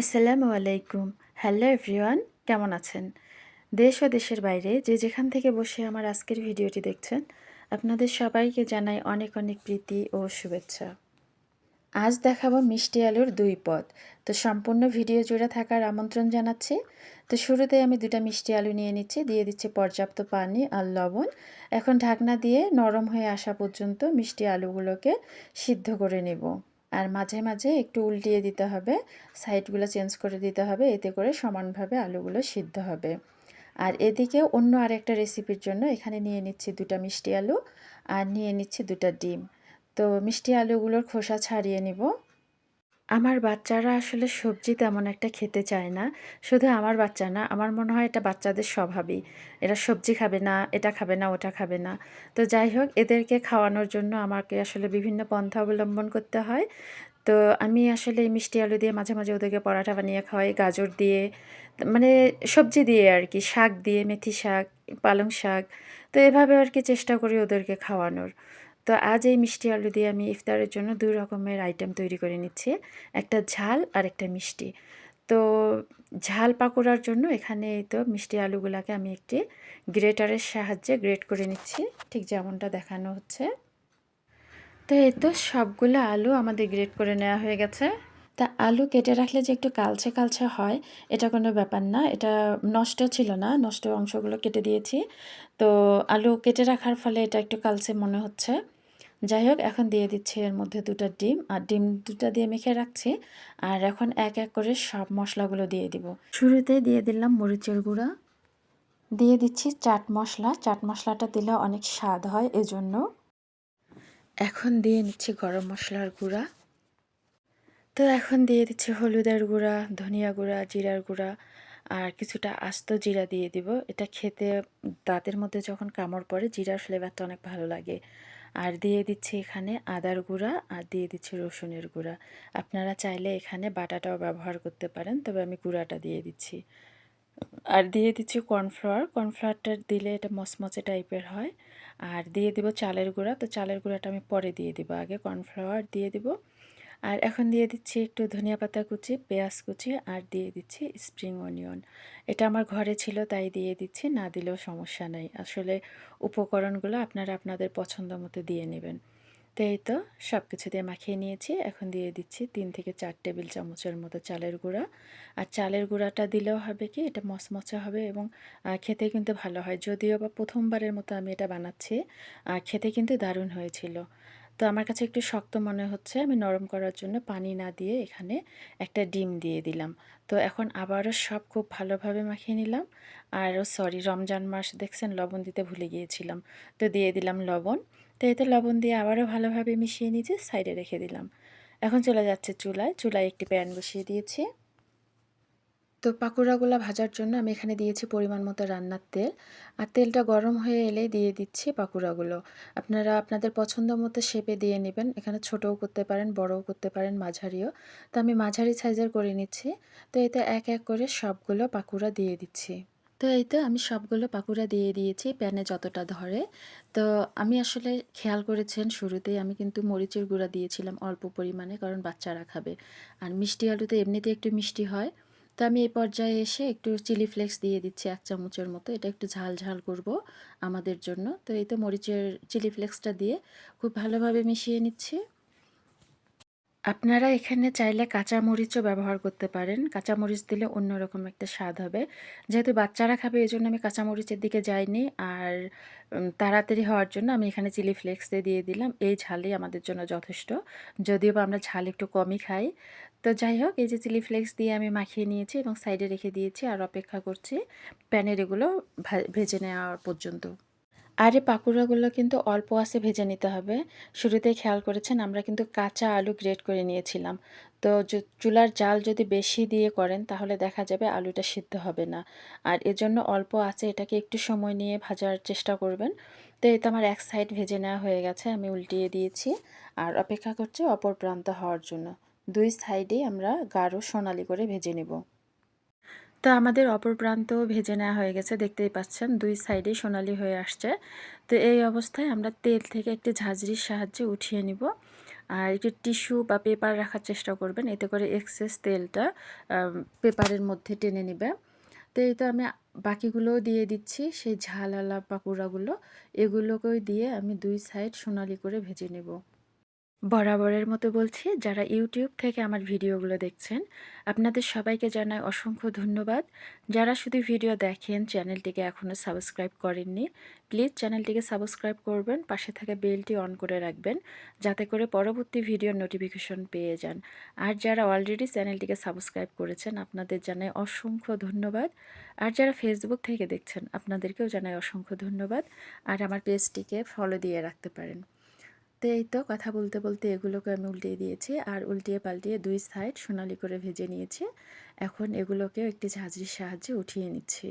আসসালামু আলাইকুম। Hello everyone, কেমন আছেন? দেশ ও দেশের বাইরে যে যেখান থেকে বসে আমার আজকের ভিডিওটি দেখছেন, আপনাদের সবাইকে জানাই অনেক অনেক প্রীতি ও শুভেচ্ছা। আজ দেখাবো মিষ্টি আলুর দুই পদ। তো সম্পূর্ণ ভিডিও জুড়ে থাকার আমন্ত্রণ জানাচ্ছি। তো শুরুতে আমি দুটা মিষ্টি আলু নিয়ে নিচ্ছি, দিয়ে দিচ্ছি পর্যাপ্ত পানি আর লবণ। এখন ঢাকনা দিয়ে নরম হয়ে আসা পর্যন্ত মিষ্টি আলুগুলোকে সিদ্ধ করে নেব। আর মাঝে মাঝে একটু উল্টিয়ে দিতে হবে, সাইডগুলো চেঞ্জ করে দিতে হবে, এতে করে সমানভাবে আলুগুলো সিদ্ধ হবে। আর এদিকে অন্য আরেকটা রেসিপির জন্য এখানে নিয়ে নিচ্ছি দুটা মিষ্টি আলু আর নিয়ে নিচ্ছি দুটা ডিম। তো মিষ্টি আলুগুলোর খোসা ছাড়িয়ে নিব। আমার বাচ্চারা আসলে সবজি তেমন একটা খেতে চায় না। শুধু আমার বাচ্চা না, আমার মনে হয় এটা বাচ্চাদের স্বভাবই। এরা সবজি খাবে না, এটা খাবে না, ওটা খাবে না। তো যাই হোক, এদেরকে খাওয়ানোর জন্য আমাকে আসলে বিভিন্ন পন্থা অবলম্বন করতে হয়। তো আমি আসলে মিষ্টি আলু দিয়ে মাঝে মাঝে ওদেরকে পরাঠা বানিয়ে খাওয়াই, গাজর দিয়ে মানে সবজি দিয়ে আর কি, শাক দিয়ে, মেথি শাক, পালং শাক। তো এভাবে আর কি চেষ্টা করি ওদেরকে খাওয়ানোর। তো আজ এই মিষ্টি আলু দিয়ে আমি ইফতারের জন্য দুই রকমের আইটেম তৈরি করে নিচ্ছি। একটা ঝাল আর একটা মিষ্টি। তো ঝাল পাকোড়ার জন্য এখানে তো মিষ্টি আলুগুলাকে আমি একটি গ্রেটারের সাহায্যে গ্রেট করে নিচ্ছি। ঠিক যেমনটা দেখানো হচ্ছে। তো এই তো সবগুলো আলু আমাদের গ্রেট করে নেওয়া হয়ে গেছে। তা আলু কেটে রাখলে যে একটু কালচে কালচে হয়, এটা কোনো ব্যাপার না। এটা নষ্ট ছিল না, নষ্ট অংশগুলো কেটে দিয়েছি। তো আলু কেটে রাখার ফলে এটা একটু কালচে মনে হচ্ছে। যাই হোক, এখন দিয়ে দিচ্ছি এর মধ্যে দুটো ডিম। আর ডিম দুটা দিয়ে মেখে রাখছি। আর এখন এক এক করে সব মশলাগুলো দিয়ে দিব। শুরুতে দিয়ে দিলাম মরিচের গুঁড়া। দিয়ে দিচ্ছি চাট মশলা। চাট মশলাটা দিলে অনেক স্বাদ হয় এজন্য। এখন দিয়ে নিচ্ছি গরম মশলার গুঁড়া। তো এখন দিয়ে দিচ্ছি হলুদের গুঁড়া, ধনিয়া গুঁড়া, জিরার গুঁড়া। আর কিছুটা আস্ত জিরা দিয়ে দিব। এটা খেতে দাঁতের মধ্যে যখন কামড় পড়ে, জিরার ফ্লেভারটা অনেক ভালো লাগে। আর দিয়ে দিচ্ছি এখানে আদার গুঁড়া আর দিয়ে দিচ্ছি রসুনের গুঁড়া। আপনারা চাইলে এখানে বাটাটাও ব্যবহার করতে পারেন, তবে আমি গুঁড়াটা দিয়ে দিচ্ছি। আর দিয়ে দিচ্ছি কর্নফ্লাওয়ার। কর্নফ্লাওয়ারটা দিলে এটা মচমচে টাইপের হয়। আর দিয়ে দিব চালের গুঁড়া। তো চালের গুঁড়াটা আমি পরে দিয়ে দিব। আগে কর্নফ্লাওয়ার দিয়ে দিব। আর এখন দিয়ে দিচ্ছি একটু ধনিয়া পাতা কুচি, পেঁয়াজ কুচি আর দিয়ে দিচ্ছি স্প্রিং অনিয়ন এটা আমার ঘরে ছিল, তাই দিয়ে দিচ্ছি, না দিলেও সমস্যা নেই। আসলে উপকরণগুলো আপনারা আপনাদের পছন্দ মতো দিয়ে নেবেন। তো এই তো সব কিছু দিয়ে মাখিয়ে নিয়েছি। এখন দিয়ে দিচ্ছি তিন থেকে চার টেবিল চামচের মতো চালের গুঁড়া। আর চালের গুঁড়াটা দিলেও হবে কি, এটা মচমচে হবে এবং খেতে কিন্তু ভালো হয়। যদিও বা প্রথমবারের মতো আমি এটা বানাচ্ছি খেতে কিন্তু দারুণ হয়েছিল। তো আমার কাছে একটু শক্ত মনে হচ্ছে, আমি নরম করার জন্য পানি না দিয়ে এখানে একটা ডিম দিয়ে দিলাম। তো এখন আবারও সব খুব ভালোভাবে মাখিয়ে নিলাম। আর সরি, রমজান মাস দেখছেন, লবণ দিতে ভুলে গিয়েছিলাম। তো দিয়ে দিলাম লবণ। তো এতে লবণ দিয়ে আবারও ভালোভাবে মিশিয়ে নিয়েছি সাইডে রেখে দিলাম। এখন চলে যাচ্ছে চুলায়। চুলায় একটি প্যান বসিয়ে দিয়েছি। তো পাকোড়াগুলো ভাজার জন্য আমি এখানে দিয়েছি পরিমাণ মতো রান্নার তেল। আর তেলটা গরম হয়ে এলে দিয়ে দিচ্ছি পাকোড়াগুলো। আপনারা আপনাদের পছন্দ মতো শেপে দিয়ে নেবেন। এখানে ছোটও করতে পারেন, বড়ও করতে পারেন, মাঝারিও। তো আমি মাঝারি সাইজের করে নিচ্ছি। তো এতে এক এক করে সবগুলো পাকুড়া দিয়ে দিচ্ছি। তো এই তো আমি সবগুলো পাকুড়া দিয়ে দিয়েছি প্যানে যতটা ধরে। তো আমি আসলে খেয়াল করেছেন শুরুতেই আমি কিন্তু মরিচের গুঁড়া দিয়েছিলাম অল্প পরিমাণে, কারণ বাচ্চারা খাবে। আর মিষ্টি আলুতে এমনিতে একটু মিষ্টি হয়। তো আমি এই পর্যায়ে এসে একটু চিলি ফ্লেক্স দিয়ে দিচ্ছি এক চামচের মতো। এটা একটু ঝাল ঝাল করব আমাদের জন্য। তো এই তো মরিচের চিলি ফ্লেক্সটা দিয়ে খুব ভালোভাবে মিশিয়ে নিচ্ছি। আপনারা এখানে চাইলে কাঁচা মরিচও ব্যবহার করতে পারেন। কাঁচা মরিচ দিলে অন্যরকম একটা স্বাদ হবে। যেহেতু বাচ্চারা খাবে, এই জন্য আমি কাঁচা মরিচের দিকে যাইনি। আর তাড়াতাড়ি হওয়ার জন্য আমি এখানে চিলি ফ্লেক্স দিয়ে দিলাম। এই ঝালই আমাদের জন্য যথেষ্ট। যদিও বা আমরা ঝাল একটু কমই খাই। তো যাই হোক, এই যে চিলি ফ্লেক্স দিয়ে আমি মাখিয়ে নিয়েছি এবং সাইডে রেখে দিয়েছি আর অপেক্ষা করছি প্যানের এগুলো ভেজে নেওয়ার পর্যন্ত। আর এই পাকুড়াগুলো কিন্তু অল্প আসে ভেজে নিতে হবে। শুরুতেই খেয়াল করেছেন, আমরা কিন্তু কাঁচা আলু গ্রেট করে নিয়েছিলাম। তো চুলার জাল যদি বেশি দিয়ে করেন, তাহলে দেখা যাবে আলুটা সিদ্ধ হবে না। আর এজন্য অল্প আছে, এটাকে একটু সময় নিয়ে ভাজার চেষ্টা করবেন। তো এটা আমার এক সাইড ভেজে নেওয়া হয়ে গেছে, আমি উল্টিয়ে দিয়েছি। আর অপেক্ষা করছি অপর প্রান্ত হওয়ার জন্য। দুই সাইডেই আমরা গাঢ় সোনালি করে ভেজে নেব। তো আমাদের অপর প্রান্তও ভেজে নেওয়া হয়ে গেছে, দেখতেই পাচ্ছেন দুই সাইডেই সোনালি হয়ে আসছে। তো এই অবস্থায় আমরা তেল থেকে একটি ঝাঁঝরির সাহায্যে উঠিয়ে নিব আর একটু টিস্যু বা পেপার রাখার চেষ্টা করবেন, এতে করে এক্সেস তেলটা পেপারের মধ্যে টেনে নেবে। তো এই তো আমি বাকিগুলোও দিয়ে দিচ্ছি, সেই ঝাল আলা পাকুড়াগুলো এগুলোকেও দিয়ে আমি দুই সাইড সোনালি করে ভেজে নেব। বরাবরের মতো বলছি, যারা ইউটিউব থেকে আমার ভিডিওগুলো দেখছেন, আপনাদের সবাইকে জানাই অসংখ্য ধন্যবাদ। যারা শুধু ভিডিও দেখেন, চ্যানেলটিকে এখনও সাবস্ক্রাইব করেননি, প্লিজ চ্যানেলটিকে সাবস্ক্রাইব করবেন, পাশে থাকা বেলটি অন করে রাখবেন, যাতে করে পরবর্তী ভিডিওর নোটিফিকেশন পেয়ে যান। আর যারা অলরেডি চ্যানেলটিকে সাবস্ক্রাইব করেছেন, আপনাদের জানাই অসংখ্য ধন্যবাদ। আর যারা ফেসবুক থেকে দেখছেন, আপনাদেরকেও জানাই অসংখ্য ধন্যবাদ। আর আমার পেজটিকে ফলো দিয়ে রাখতে পারেন। তো এই তো কথা বলতে বলতে এগুলোকে আমি উল্টিয়ে দিয়েছি আর উল্টিয়ে পাল্টিয়ে দুই সাইড সোনালি করে ভেজে নিয়েছি। এখন এগুলোকেও একটি ঝাঁঝরির সাহায্যে উঠিয়ে নিচ্ছি।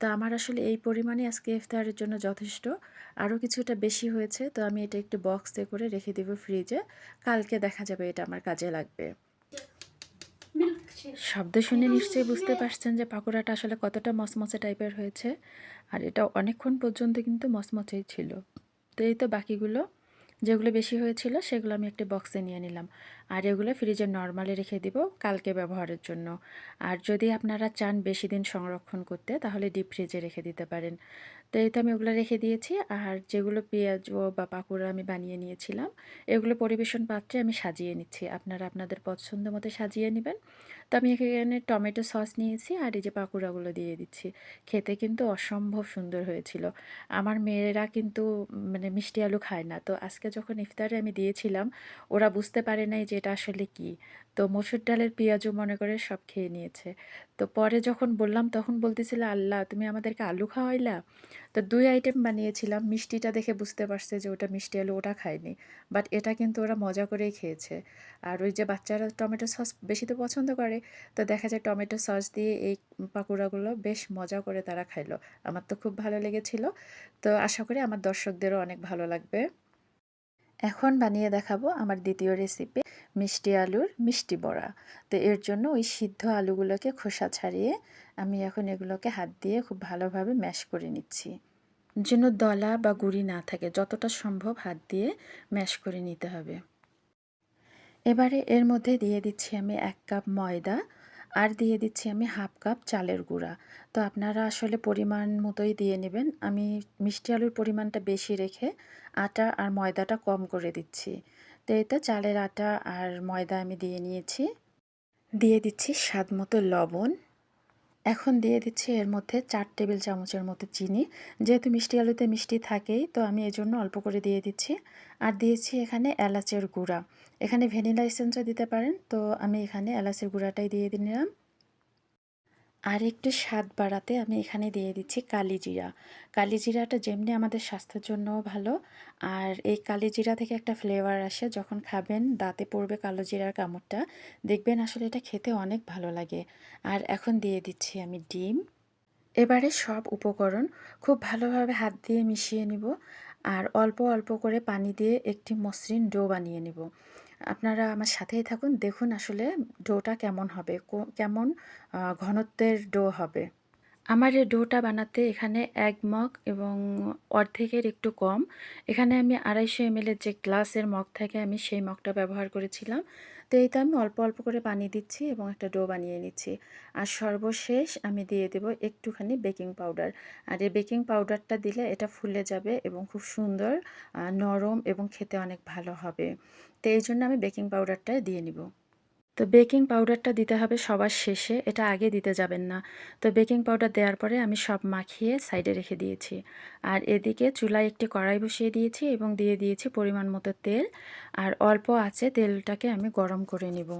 তো আমার আসলে এই পরিমাণে আজকে ইফতারের জন্য যথেষ্ট। আরও কিছুটা বেশি হয়েছে তো আমি এটা একটু বক্সে করে রেখে দেবো ফ্রিজে। কালকে দেখা যাবে এটা আমার কাজে লাগবে। শব্দ শুনে নিশ্চয়ই বুঝতে পারছেন যে পাকোড়াটা আসলে কতটা মচমচে টাইপের হয়েছে। আর এটা অনেকক্ষণ পর্যন্ত কিন্তু মচমচেই ছিল। তো এই তো বাকিগুলো। যেগুলো বেশি হয়েছিল সেগুলো আমি একটি বক্সে নিয়ে নিলাম। আর এগুলো ফ্রিজে নর্মালে রেখে দিব কালকে ব্যবহারের জন্য। আর যদি আপনারা চান বেশি দিন সংরক্ষণ করতে, তাহলে ডিপ ফ্রিজে রেখে দিতে পারেন। তো এই তো আমি ওগুলো রেখে দিয়েছি। আর যেগুলো পেঁয়াজ বা পাকুড়া আমি বানিয়ে নিয়েছিলাম, এগুলো পরিবেশন পাত্রে আমি সাজিয়ে নিচ্ছি। আপনারা আপনাদের পছন্দ মতো সাজিয়ে নেবেন। তো আমি এখানে টমেটো সস নিয়েছি আর এই যে পাকুড়াগুলো দিয়ে দিচ্ছি। খেতে কিন্তু অসম্ভব সুন্দর হয়েছিল। আমার মেয়েরা কিন্তু মানে মিষ্টি আলু খায় না। তো আজকে যখন ইফতারে আমি দিয়েছিলাম, ওরা বুঝতে পারে নাই যে এটা আসলে কি। তো মসুর ডালের পেঁয়াজও মনে করে সব খেয়ে নিয়েছে। তো পরে যখন বললাম, তখন বলতেছিল, আল্লাহ, তুমি আমাদেরকে আলু খাওয়াইলা? তো দুই আইটেম বানিয়েছিলাম। মিষ্টিটা দেখে বুঝতে পারছে যে ওটা মিষ্টি আলু, ওটা খায়নি। বাট এটা কিন্তু ওরা মজা করেই খেয়েছে। আর ওই যে বাচ্চারা টমেটো সস বেশি তো পছন্দ করে, তো দেখা যায় টমেটো সস দিয়ে এই পাকোড়াগুলো বেশ মজা করে তারা খাইলো। আমার তো খুব ভালো লেগেছিল। তো আশা করি আমার দর্শকদেরও অনেক ভালো লাগবে। এখন বানিয়ে দেখাবো আমার দ্বিতীয় রেসিপি মিষ্টি আলুর মিষ্টি বড়া। তো এর জন্য ওই সিদ্ধ আলুগুলোকে খোসা ছাড়িয়ে আমি এখন এগুলোকে হাত দিয়ে খুব ভালোভাবে ম্যাশ করে নিচ্ছি। যেন দলা বা গুড়ি না থাকে, যতটা সম্ভব হাত দিয়ে ম্যাশ করে নিতে হবে। এবারে এর মধ্যে দিয়ে দিচ্ছি আমি এক কাপ ময়দা আর দিয়ে দিচ্ছি আমি হাফ কাপ চালের গুঁড়া। তো আপনারা আসলে পরিমাণ মতোই দিয়ে নেবেন। আমি মিষ্টি আলুর পরিমাণটা বেশি রেখে আটা আর ময়দাটা কম করে দিচ্ছি। তো এই তো চালের আটা আর ময়দা আমি দিয়ে নিয়েছি। দিয়ে দিচ্ছি স্বাদ মতো লবণ। এখন দিয়ে দিচ্ছি এর মধ্যে চার টেবিল চামচের মতো চিনি। যেহেতু মিষ্টি আলুতে মিষ্টি থাকেই, তো আমি এজন্য অল্প করে দিয়ে দিচ্ছি। আর দিয়েছি এখানে এলাচের গুঁড়া। এখানে ভ্যানিলা এসেন্সও দিতে পারেন, তো আমি এখানে এলাচের গুঁড়াটাই দিয়ে দিলাম। আর একটু স্বাদ বাড়াতে আমি এখানে দিয়ে দিচ্ছি কালিজিরা কালিজিরাটা যেমনি আমাদের স্বাস্থ্যের জন্যও ভালো, আর এই কালিজিরা থেকে একটা ফ্লেভার আসে যখন খাবেন, দাঁতে পড়বে কালো জিরার কামড়টা, দেখবেন আসলে এটা খেতে অনেক ভালো লাগে। আর এখন দিয়ে দিচ্ছি আমি ডিম। এবারে সব উপকরণ খুব ভালোভাবে হাত দিয়ে মিশিয়ে নিব। আর অল্প অল্প করে পানি দিয়ে একটি মসৃণ ডো বানিয়ে নেব। আপনারা আমার সাথেই থাকুন, দেখুন আসলে ডোটা কেমন হবে কেমন ঘনত্বের ডো হবে। আমার এই ডোটা বানাতে এখানে এক মগ এবং অর্ধেকের একটু কম। এখানে আমি আড়াইশো এমএলের যে গ্লাসের মগ থাকে, আমি সেই মগটা ব্যবহার করেছিলাম। তো এই তো আমি অল্প অল্প করে পানি দিচ্ছি এবং একটা ডো বানিয়ে নিচ্ছি। আর সর্বশেষ আমি দিয়ে দেব একটুখানি বেকিং পাউডার। আর এই বেকিং পাউডারটা দিলে এটা ফুলে যাবে এবং খুব সুন্দর নরম এবং খেতে অনেক ভালো হবে। তো এই জন্য আমি বেকিং পাউডারটা দিয়ে নিব। তো বেকিং পাউডারটা দিতে হবে সবার শেষে, এটা আগে দিতে যাবেন না। তো বেকিং পাউডার দেওয়ার পরে আমি সব মাখিয়ে সাইডে রেখে দিয়েছি। আর এদিকে চুলায় একটি কড়াই বসিয়ে দিয়েছি এবং দিয়ে দিয়েছি পরিমাণ মতো তেল। আর অল্প আছে তেলটাকে আমি গরম করে নিব।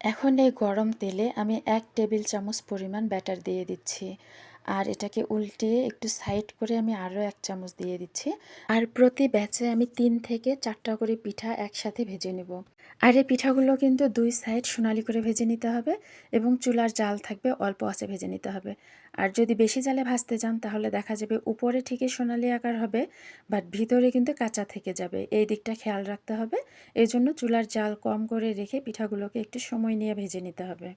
এখন এই গরম তেলে আমি এক টেবিল চামচ পরিমাণ ব্যাটার দিয়ে দিচ্ছি। আর এটাকে উল্টিয়ে একটু সাইড করে আমি আরও এক চামচ দিয়ে দিচ্ছি। আর প্রতি ব্যাচে আমি তিন থেকে চারটা করে পিঠা একসাথে ভেজে নেব। আর এই পিঠাগুলো কিন্তু দুই সাইড সোনালি করে ভেজে নিতে হবে এবং চুলার জাল থাকবে অল্প আছে ভেজে নিতে হবে। আর যদি বেশি জালে ভাজতে যান তাহলে দেখা যাবে উপরে ঠিকই সোনালি আকার হবে বাট ভিতরে কিন্তু কাঁচা থেকে যাবে। এই দিকটা খেয়াল রাখতে হবে। এই জন্য চুলার জাল কম করে রেখে পিঠাগুলোকে একটু সময় নিয়ে ভেজে নিতে হবে।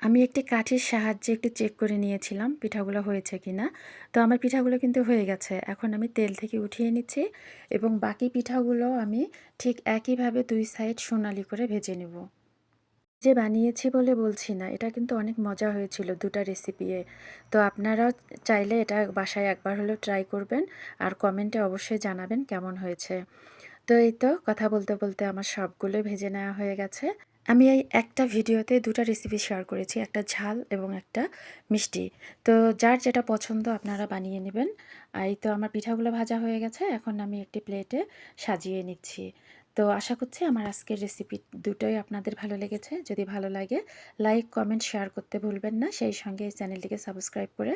আমি একটি কাঠির সাহায্যে একটু চেক করে নিয়েছিলাম পিঠাগুলো হয়েছে কিনা তো আমার পিঠাগুলো কিন্তু হয়ে গেছে। এখন আমি তেল থেকে উঠিয়ে নিচ্ছি এবং বাকি পিঠাগুলো আমি ঠিক একইভাবে দুই সাইড সোনালি করে ভেজে নেব। যে বানিয়েছি বলে বলছি না, এটা কিন্তু অনেক মজা হয়েছিল দুটা রেসিপি তো আপনারাও চাইলে এটা বাসায় একবার হলেও ট্রাই করবেন আর কমেন্টে অবশ্যই জানাবেন কেমন হয়েছে। তো এই তো কথা বলতে বলতে আমার সবগুলো ভেজে নেওয়া হয়ে গেছে। আমি এই একটা ভিডিওতে দুটা রেসিপি শেয়ার করেছি, একটা ঝাল এবং একটা মিষ্টি। তো যার যেটা পছন্দ আপনারা বানিয়ে নেবেন। এই তো আমার পিঠাগুলো ভাজা হয়ে গেছে, এখন আমি একটি প্লেটে সাজিয়ে নিচ্ছি। তো আশা করছি আমার আজকের রেসিপি দুটোই আপনাদের ভালো লেগেছে। যদি ভালো লাগে লাইক কমেন্ট শেয়ার করতে ভুলবেন না। সেই সঙ্গে এই চ্যানেলটিকে সাবস্ক্রাইব করে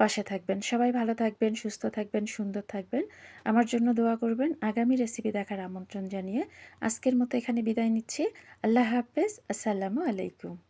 পাশে থাকবেন। সবাই ভালো থাকবেন, সুস্থ থাকবেন, সুন্দর থাকবেন। আমার জন্য দোয়া করবেন আগামী রেসিপি দেখার আমন্ত্রণ জানিয়ে। আজকের মতো এখানে বিদায় নিচ্ছি। আল্লাহ হাফেজ। আসসালামু আলাইকুম।